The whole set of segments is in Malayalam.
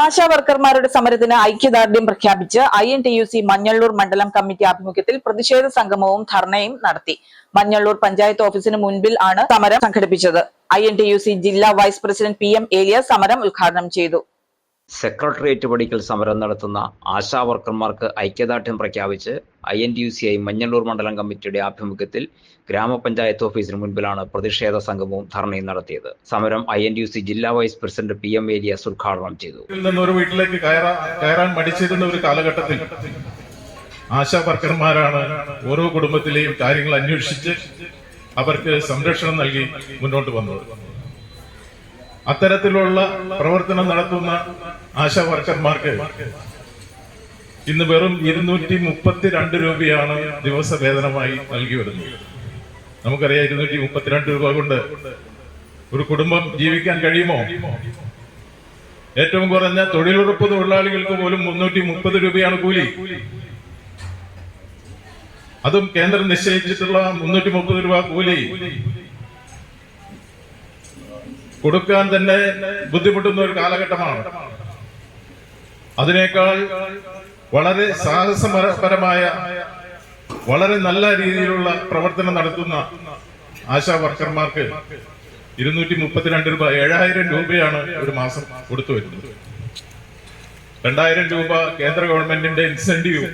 ആശാ വർക്കർമാരുടെ സമരത്തിന് ഐക്യദാർഢ്യം പ്രഖ്യാപിച്ച് I N T U C Manjalloor മണ്ഡലം കമ്മിറ്റി ആഭിമുഖ്യത്തിൽ പ്രതിഷേധ സംഗമവും ധർണയും നടത്തി. മഞ്ഞള്ളൂർ പഞ്ചായത്ത് ഓഫീസിന് മുൻപിൽ ആണ് സമരം സംഘടിപ്പിച്ചത്. I N T U C ജില്ലാ vice president P M Eliya സമരം ഉദ്ഘാടനം ചെയ്തു. സെക്രട്ടേറിയറ്റ് പടിക്കൽ സമരം നടത്തുന്ന ആശാ വർക്കർമാർക്ക് ഐക്യദാർഢ്യം പ്രഖ്യാപിച്ച് I N T U C I Manjalloor മണ്ഡലം കമ്മിറ്റിയുടെ ആഭിമുഖ്യത്തിൽ ഗ്രാമപഞ്ചായത്ത് ഓഫീസിന് മുൻപിലാണ് പ്രതിഷേധ സംഗമവും ധർണയും നടത്തിയത്. സമരം I N T U C ജില്ലാ vice president P M Elias ഉദ്ഘാടനം ചെയ്തു. ഒരു വീട്ടിലേക്ക് കയറാൻ മടിച്ചിരുന്ന ഒരു കാലഘട്ടത്തിൽ ആശാ വർക്കർമാരാണ് ഓരോ കുടുംബത്തിലെയും കാര്യങ്ങൾ അന്വേഷിച്ച് അവർക്ക് സംരക്ഷണം നൽകി മുന്നോട്ട് വന്നത്. അത്തരത്തിലുള്ള പ്രവർത്തനം നടത്തുന്ന ആശാ വർക്കർമാർക്ക് ഇന്ന് വെറും ഇരുന്നൂറ്റി മുപ്പത്തിരണ്ട് രൂപയാണ് ദിവസ വേതനമായി നൽകി വരുന്നത്. നമുക്കറിയാം ഇരുന്നൂറ്റി മുപ്പത്തിരണ്ട് രൂപ കൊണ്ട് ഒരു കുടുംബം ജീവിക്കാൻ കഴിയുമോ? ഏറ്റവും കുറഞ്ഞ തൊഴിലുറപ്പ് തൊഴിലാളികൾക്ക് പോലും മുന്നൂറ്റി മുപ്പത് രൂപയാണ് കൂലി. അതും കേന്ദ്രം നിശ്ചയിച്ചിട്ടുള്ള മുന്നൂറ്റി മുപ്പത് രൂപ കൂലി. കൊടുക്കാൻ തന്നെ ബുദ്ധിമുട്ടുന്ന ഒരു കാലഘട്ടമാണ്. അതിനേക്കാൾ വളരെ സാഹസപരമായ വളരെ നല്ല രീതിയിലുള്ള പ്രവർത്തനം നടത്തുന്ന ആശാ വർക്കർമാർക്ക് ഇരുന്നൂറ്റി മുപ്പത്തിരണ്ട് രൂപ ഏഴായിരം രൂപയാണ് ഒരു മാസം കൊടുത്തു വരുന്നത്. രണ്ടായിരം രൂപ കേന്ദ്ര ഗവൺമെന്റിന്റെ ഇൻസെന്റീവ്.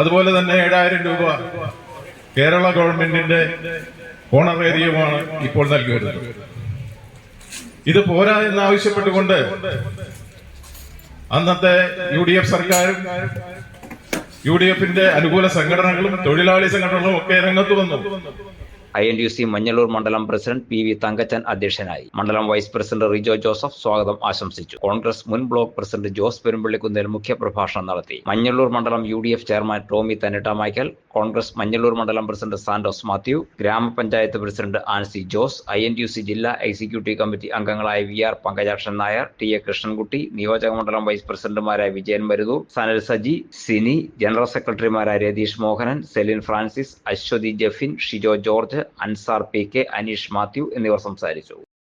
അതുപോലെ തന്നെ ഏഴായിരം രൂപ കേരള ഗവൺമെന്റിന്റെ ഓണറേറിയമാണ് ഇപ്പോൾ നൽകി വരുന്നത് ഇത് പോരാ എന്നാവശ്യപ്പെട്ടുകൊണ്ട് അന്നത്തെ യു ഡി എഫ് സർക്കാരും യു ഡി എഫിന്റെ അനുകൂല സംഘടനകളും തൊഴിലാളി സംഘടനകളും ഒക്കെ രംഗത്ത് വന്നു. I N U C Manjaloor മണ്ഡലം പ്രസിഡന്റ് പി വി തങ്കച്ചൻ അധ്യക്ഷനായി. മണ്ഡലം വൈസ് പ്രസിഡന്റ് റിജോ ജോസഫ് സ്വാഗതം ആശംസിച്ചു. കോൺഗ്രസ് മുൻ ബ്ലോക്ക് പ്രസിഡന്റ് ജോസ് പെരുമ്പള്ളിക്കുന്നേൽ മുഖ്യപ്രഭാഷണം നടത്തി. മഞ്ഞളൂർ മണ്ഡലം യു ചെയർമാൻ ടോമി തന്നിട്ട മൈക്കൽ കോൺഗ്രസ് മഞ്ഞളൂർ മണ്ഡലം പ്രസിഡന്റ് സാന്റോസ് മാത്യു ഗ്രാമപഞ്ചായത്ത് president Ancy Jose I N C ജില്ലാ എക്സിക്യൂട്ടീവ് കമ്മിറ്റി അംഗങ്ങളായ V R Pankajakshan Nair T A Krishnankutty നിയോജക മണ്ഡലം വൈസ് പ്രസിഡന്റുമാരായ വിജയൻ മരുതു സനൽ സജി സിനി ജനറൽ സെക്രട്ടറിമാരായ രതീഷ് മോഹനൻ സെലിൻ ഫ്രാൻസിസ് അശ്വതി ജഫിൻ ഷിജോ ജോർജ് അൻസാർ പി കെ അനീഷ് മാത്യു എന്നിവർ സംസാരിച്ചു.